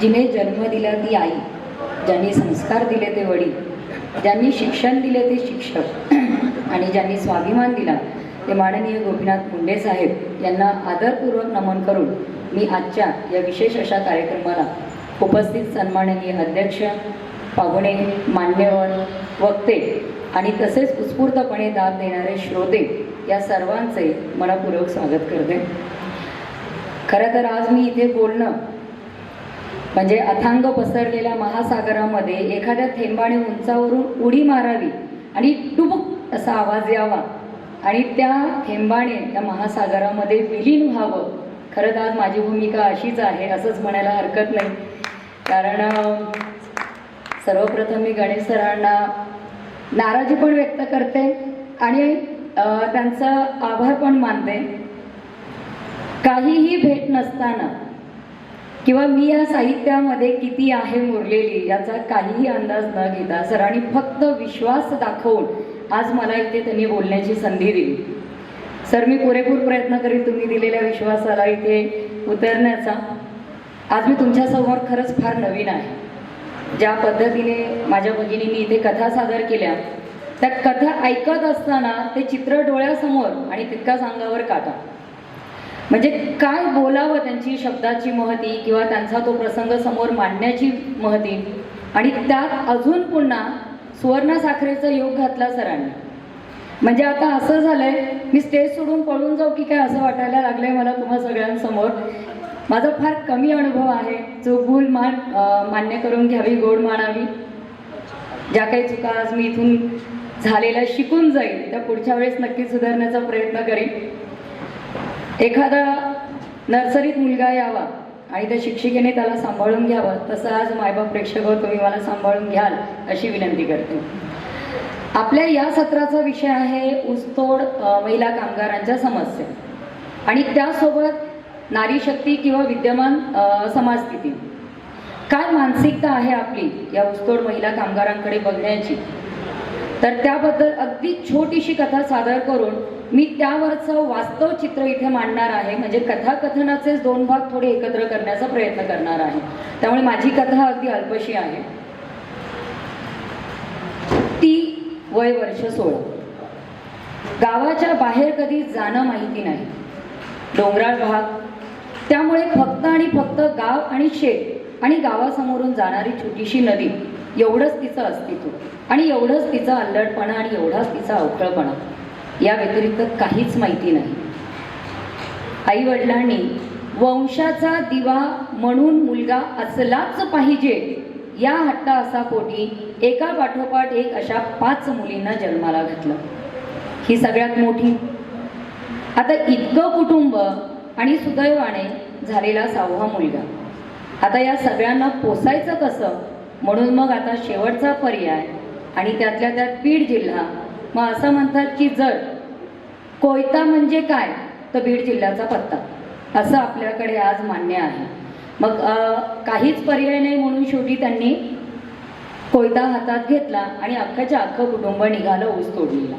जिने जन्म दिला ती आई ज्यांनी संस्कार दिले ते वडील ज्यांनी शिक्षण दिले ते शिक्षक आणि ज्यांनी स्वाभिमान दिला ते माननीय गोपीनाथ मुंडे साहेब यांना आदरपूर्वक नमन करून मी आजच्या या विशेष अशा कार्यक्रमाला उपस्थित सन्माननीय अध्यक्ष पाहुणे मान्यवर वक्ते आणि तसेच उत्स्फूर्तपणे दाद देणारे श्रोते या सर्वांचे मनपूर्वक स्वागत करते. खरं तर आज मी इथे बोलणं म्हणजे अथांग पसरलेल्या महासागरामध्ये एखाद्या थेंबाने उंचावरून उडी मारावी आणि टुबुक असा आवाज यावा. आणि त्या थेंबाने त्या महासागरामध्ये विलीन व्हावं. खरं तर आज माझी भूमिका अशीच आहे असंच म्हणायला हरकत नाही. कारण सर्वप्रथम मी गणेश सरांना नाराजी पण व्यक्त करते आणि त्यांचा आभार पण मानते. काहीही भेट नसताना किंवा मी या साहित्यामध्ये किती आहे मुरलेली याचा काहीही अंदाज न घेता सरांनी फक्त विश्वास दाखवून आज मला इथे त्यांनी बोलण्याची संधी दिली. सर मी पुरेपूर प्रयत्न करीन तुम्ही दिलेल्या विश्वासाला इथे उतरण्याचा. आज मी तुमच्यासमोर खरंच फार नवीन आहे. ज्या पद्धतीने माझ्या भगिनींनी इथे कथा सादर केल्या त्या कथा ऐकत असताना ते चित्र डोळ्यासमोर आणि तितका सांगावर काटा. म्हणजे काय बोलावं त्यांची शब्दाची महती किंवा त्यांचा तो प्रसंग समोर मांडण्याची महती? आणि त्यात अजून पुन्हा सुवर्ण साखरेचा योग घातला सरांनी. म्हणजे आता असं झालंय मी स्टेज सोडून पळून जाऊ की काय असं वाटायला लागलंय मला तुम्हा सगळ्यांसमोर. माझा फार कमी अनुभव आहे जो भूल मान मान्य करून घ्यावी गोड मानावी. ज्या काही चुका आज मी इथून झालेल्या शिकून जाईल त्या पुढच्या वेळेस नक्की सुधारण्याचा प्रयत्न करीन. एखादा नर्सरीत मुलगा यावा आणि त्या शिक्षिकेने त्याला सांभाळून घ्यावं तसं आज मायबाप प्रेक्षक तुम्ही मला सांभाळून घ्याल अशी विनंती करते. आपल्या या सत्राचा विषय आहे ऊसतोड महिला कामगारांच्या समस्या. आणि त्यासोबत नारी शक्ती किंवा विद्यमान समाज समाजस्थिती. काय मानसिकता आहे आपली या ऊसतोड महिला कामगारांकडे बघण्याची? तर त्याबद्दल अगदी छोटीशी कथा सादर करून मी त्यावरचं वास्तव चित्र इथे मांडणार आहे. म्हणजे कथाकथनाचेच दोन भाग थोडे एकत्र करण्याचा प्रयत्न करणार आहे. त्यामुळे माझी कथा अगदी अल्पशी आहे. ती वय वर्ष सोळा. गावाच्या बाहेर कधी जाणं माहिती नाही. डोंगराळ भाग. त्यामुळे फक्त आणि फक्त गाव आणि शेत आणि गावासमोरून जाणारी छोटीशी नदी एवढंच तिचं अस्तित्व आणि एवढंच तिचा अल्लडपणा आणि एवढाच तिचा अवखळपणा या व्यतिरिक्त काहीच माहिती नाही. आई वडिलांनी वंशाचा दिवा म्हणून मुलगा असलाच पाहिजे या हट्टा असा पोटी एका पाठोपाठ एक अशा पाच मुलींना जन्माला घातलं. ही सगळ्यात मोठी. आता इतकं कुटुंब आणि सुदैवाने झालेला सहावा मुलगा. आता या सगळ्यांना पोसायचं कसं? म्हणून मग आता शेवटचा पर्याय आणि त्यातल्या त्यात बीड जिल्हा मग असं म्हणतात की जर कोयता म्हणजे काय तर बीड जिल्ह्याचा पत्ता. असं आपल्याकडे आज मान्य आहे. मग काहीच पर्याय नाही म्हणून शेवटी त्यांनी कोयता हातात घेतला आणि अख्खाच्या अख्खं कुटुंब निघालं ऊस तोडणीला.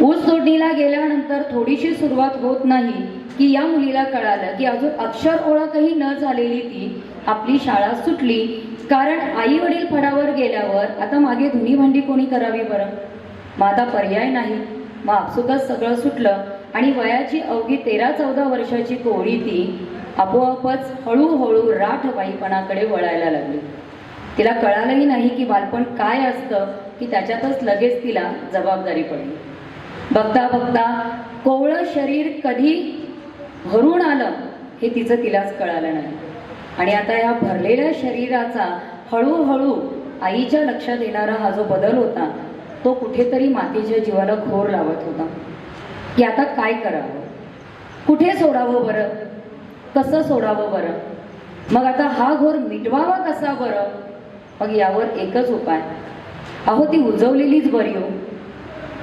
ऊस तोडणीला गेल्यानंतर थोडीशी सुरुवात होत नाही की या मुलीला कळालं की अजून अक्षर ओळखही न झालेली ती आपली शाळा सुटली. कारण आई वडील फडावर गेल्यावर आता मागे धुनी भांडी कोणी करावी बरं? मग आता पर्याय नाही. मग आपसुकच सगळं सुटलं आणि वयाची अवघी तेरा चौदा वर्षाची कोळी ती आपोआपच हळूहळू राठबाईपणाकडे वळायला लागली. तिला कळालंही नाही की बालपण काय असतं की त्याच्यातच लगेच तिला जबाबदारी पडली. बघता बघता कोवळं शरीर कधी भरून आलं हे तिचं तिलाच कळालं नाही. आणि आता या भरलेल्या शरीराचा हळूहळू आईच्या लक्षात येणारा हा जो बदल होता तो कुठेतरी मातीच्या जीवाला घोर लावत होता. की आता काय करावं? कुठे सोडावं बरं? कसं सोडावं बरं? मग आता हा घोर मिटवावा कसा बरं? मग यावर एकच उपाय. अहो ती उजवलेलीच बरी हो.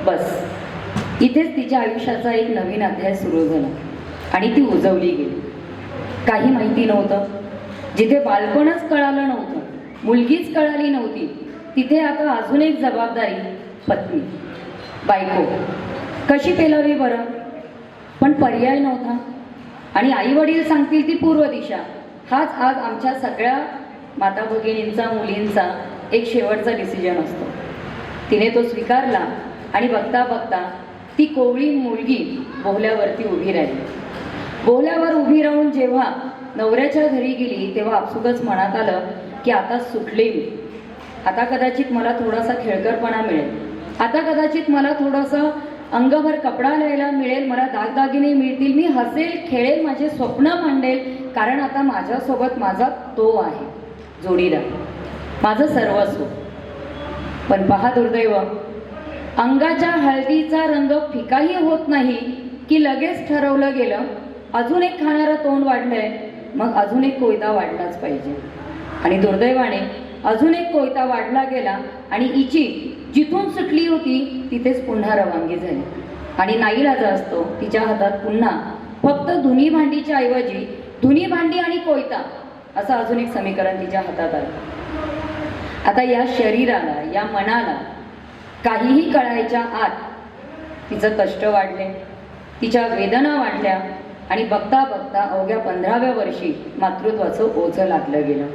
बस. इथेच तिच्या आयुष्याचा एक नवीन अध्याय सुरू झाला. आणि ती उजवली गेली. काही माहिती नव्हतं. जिथे बालपणच कळालं नव्हतं मुलगीच कळाली नव्हती तिथे आता अजून एक जबाबदारी पत्नी बायको. कशी पेलावी बरं? पण पर्याय नव्हता. आणि आई वडील सांगतील ती पूर्व दिशा. हाच आज आमच्या सगळ्या माता भगिनींचा मुलींचा एक शेवटचा डिसिजन असतो. तिने तो स्वीकारला आणि बघता बघता ती कोवळी मुलगी बोहल्यावरती उभी राहिली. बोहल्यावर उभी राहून जेव्हा नवऱ्याच्या घरी गेली तेव्हा आपसुकच मनात आलं की आता सुटले मी. आता कदाचित मला थोडासा खेळकरपणा मिळेल. आता कदाचित मला थोडंसं अंगभर कपडा लिहायला मिळेल मला दागदागिने मिळतील मी हसेल खेळेल माझे स्वप्न मांडेल कारण आता माझ्यासोबत माझा तो आहे जोडीदार. माझं सर्वस्व. पण पहा दुर्दैव अंगाच्या हळदीचा रंग फिकाही होत नाही की लगेच ठरवलं गेलं अजून एक खाणारं तोंड वाढलंय मग अजून एक कोयता वाढलाच पाहिजे. आणि दुर्दैवाने अजून एक कोयता वाढला गेला आणि इची जिथून सुटली होती तिथेच पुन्हा रवानगी झाली. आणि नाईलाजा असतो तिच्या हातात पुन्हा फक्त धुनी भांडीच्या ऐवजी धुनी भांडी आणि कोयता असं अजून एक समीकरण तिच्या हातात आलं. आता या शरीराला या मनाला काहीही कळायच्या आत तिचं कष्ट वाढले तिच्या वेदना वाढल्या आणि बघता बघता अवघ्या पंधराव्या वर्षी मातृत्वाचं ओझं लागलं गेलं.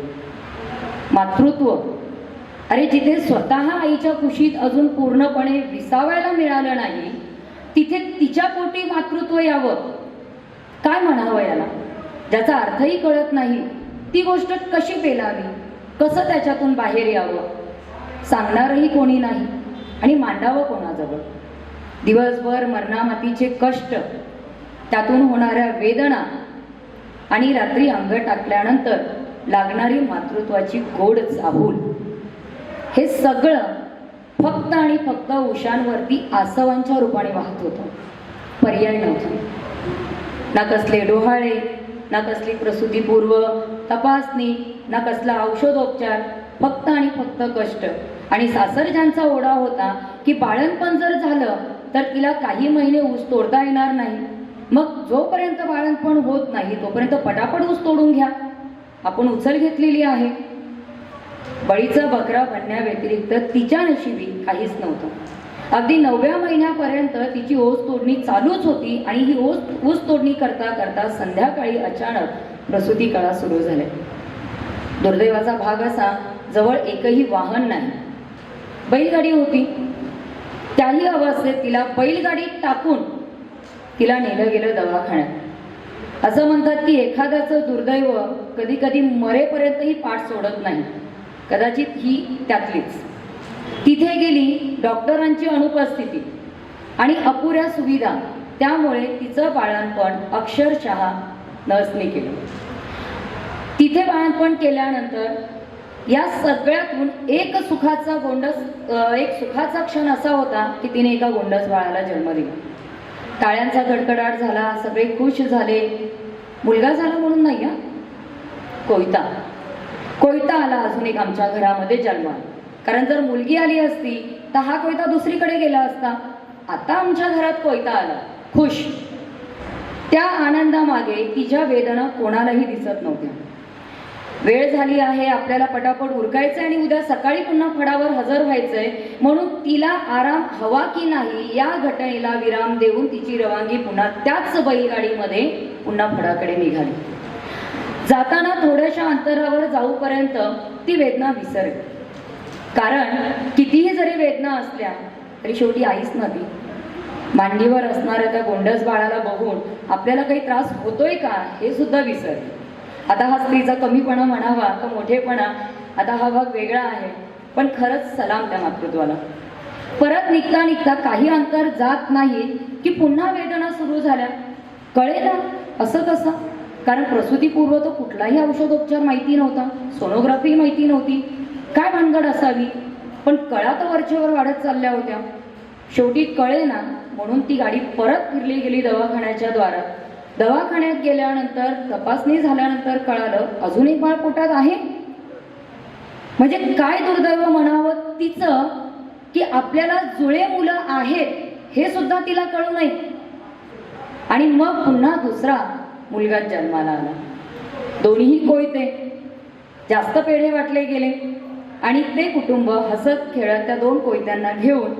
मातृत्व. अरे जिथे स्वतः आईच्या कुशीत अजून पूर्णपणे विसावायला मिळालं नाही तिथे तिच्या पोटी मातृत्व यावं. काय म्हणावं याला? ज्याचा अर्थही कळत नाही ती गोष्ट कशी पेलावी? कसं त्याच्यातून बाहेर यावं? सांगणारही कोणी नाही आणि मांडावं कोणाजवळ? दिवसभर मरणामातीचे कष्ट त्यातून होणाऱ्या वेदना आणि रात्री अंग टाकल्यानंतर लागणारी मातृत्वाची गोड चाहूल हे सगळं फक्त आणि फक्त उशांवरती आसवांच्या रूपाने वाहत होतं. पर्याय नव्हता. ना कसले डोहाळे ना कसली प्रसूतीपूर्व तपासणी ना कसला औषधोपचार फक्त आणि फक्त कष्ट. आणि सासरजांचा ओढा होता की बाळणपण जर झालं तर तिला काही महिने ऊस तोडता येणार नाही. मग जोपर्यंत बाळणपण होत नाही तोपर्यंत पटापट ऊस तोडून घ्या. आपण उचल घेतलेली आहे. बळीचा बकरा बनण्याव्यतिरिक्त तिच्या नशिबी काहीच नव्हतं. अगदी नवव्या महिन्यापर्यंत तिची ओस तोडणी चालूच होती आणि ही ओस ऊस तोडणी करता करता संध्याकाळी अचानक प्रसूती कळा सुरू झाल्या. दुर्दैवाचा भाग असा जवळ एकही वाहन नाही. बैलगाडी होती. त्याही अवस्थेत तिला बैलगाडीत टाकून तिला नेलं गेलं दवाखान्यात. असं म्हणतात की एखाद्याचं दुर्दैव कधी कधी मरेपर्यंतही पाठ सोडत नाही. कदाचित ही त्यातलीच. तिथे गेली डॉक्टरांची अनुपस्थिती आणि अपुऱ्या सुविधा. त्यामुळे तिचं बाळणपण अक्षरशः नर्सने केलं. तिथे बाळणपण केल्यानंतर या सगळ्यातून एक सुखाचा गोंडस एक सुखाचा क्षण असा होता की तिने एका गोंडस बाळाला जन्म दिला. टाळ्यांचा गडगडाट झाला सगळे खुश झाले. मुलगा झाला म्हणून नाही हा? कोयता. कोयता आला अजून एक आमच्या घरामध्ये जन्मा कारण जर मुलगी आली असती तर हा कोयता दुसरीकडे गेला असता. आता आमच्या घरात कोयता आला. खुश. त्या आनंदामागे तिच्या वेदना कोणालाही दिसत नव्हत्या. वेळ झाली आहे आपल्याला पटापट उरकायचं आणि उद्या सकाळी पुन्हा फडावर हजर व्हायचंय. म्हणून तिला आराम हवा की नाही या घटनेला विराम देऊन तिची रवानगी पुन्हा त्याच बैलगाडीमध्ये पुन्हा फडाकडे निघाली. जाताना थोड्याशा अंतरावर जाऊपर्यंत ती वेदना विसरली. कारण कितीही जरी वेदना असल्या तरी शेवटी आईच नव्हती मांडीवर असणाऱ्या त्या गोंडस बाळाला बघून आपल्याला काही त्रास होतोय का हे सुद्धा विसरले. आता हा स्त्रीचा कमीपणा म्हणावा का मोठेपणा आता हा भाग वेगळा आहे. पण खरंच सलाम त्या मातृत्वाला. परत निघता निघता काही अंतर जात नाही की पुन्हा वेदना सुरू झाल्या. कळेल असं कसं? कारण प्रसूतीपूर्व तो कुठलाही औषधोपचार माहिती नव्हता. सोनोग्राफी माहिती नव्हती. काय भानगड असावी? पण कळा तर वरचेवर वाढत चालल्या होत्या. शेवटी कळे ना म्हणून ती गाडी परत फिरली गेली दवाखान्याच्या द्वारात. दवाखान्यात गेल्यानंतर तपासणी झाल्यानंतर कळालं अजूनही बाळ पोटात आहे. म्हणजे काय दुर्दैव म्हणावं तिचं की आपल्याला जुळे मुलं आहेत हे सुद्धा तिला कळू नये. आणि मग पुन्हा दुसरा मुलगा जन्माला आला. दोन्हीही कोयते. जास्त पेढे वाटले गेले. आणि ते कुटुंब हसत खेळत त्या दोन कोयत्यांना घेऊन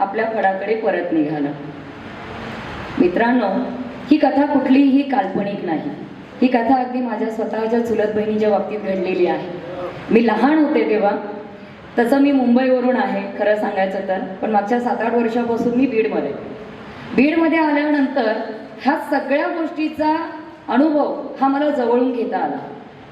आपल्या फडाकडे परत निघालं. मित्रांनो ही कथा कुठलीही काल्पनिक नाही. ही कथा अगदी माझ्या स्वतःच्या चुलत बहिणीच्या बाबतीत घडलेली आहे. मी लहान होते तेव्हा. तसं मी मुंबईवरून आहे खरं सांगायचं तर. पण मागच्या सात आठ वर्षापासून मी बीडमध्ये. बीडमध्ये आल्यानंतर ह्या सगळ्या गोष्टीचा अनुभव हा मला जवळून घेता आला.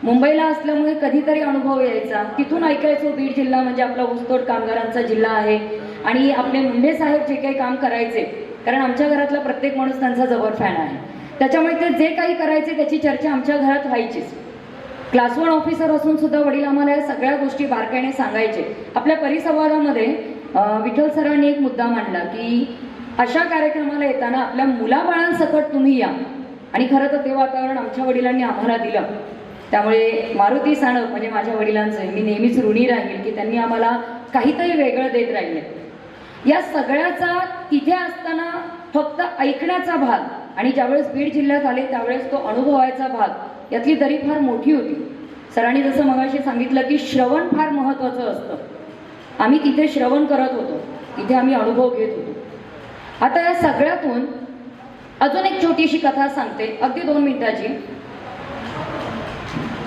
मुंबईला असल्यामुळे कधीतरी अनुभव यायचा. तिथून ऐकायचो बीड जिल्हा म्हणजे आपला ऊसतोड कामगारांचा जिल्हा आहे. आणि आपले मुंडे साहेब जे काही काम करायचे कारण आमच्या घरातला प्रत्येक माणूस त्यांचा जबर फॅन आहे. त्याच्यामुळे ते जे काही करायचे त्याची चर्चा आमच्या घरात व्हायचीच. क्लास वन ऑफिसर असून सुद्धा वडील आम्हाला या सगळ्या गोष्टी बारकाईने सांगायचे. आपल्या परिसंवादामध्ये विठ्ठल सरांनी एक मुद्दा मांडला की अशा कार्यक्रमाला येताना आपल्या मुलाबाळांसकट तुम्ही या. आणि खरं तर ते वातावरण आमच्या वडिलांनी आम्हाला दिलं. त्यामुळे मारुती साणप म्हणजे माझ्या वडिलांचं मी नेहमीच ऋणी राहील की त्यांनी आम्हाला काहीतरी वेगळं देत राहिले. या सगळ्याचा तिथे असताना फक्त ऐकण्याचा भाग आणि ज्यावेळेस बीड जिल्ह्यात आले त्यावेळेस तो अनुभवायचा भाग यातली दरी फार मोठी होती. सरांनी जसं मगाशी सांगितलं की श्रवण फार महत्त्वाचं असतं. आम्ही तिथे श्रवण करत होतो. तिथे आम्ही अनुभव घेत होतो. आता या सगळ्यातून अजून एक छोटीशी कथा सांगते. अगदी दोन मिनिटाची.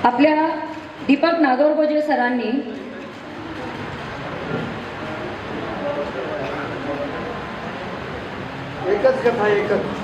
आपल्या दीपक नागरगोजे सरांनी एकच कथा एकच.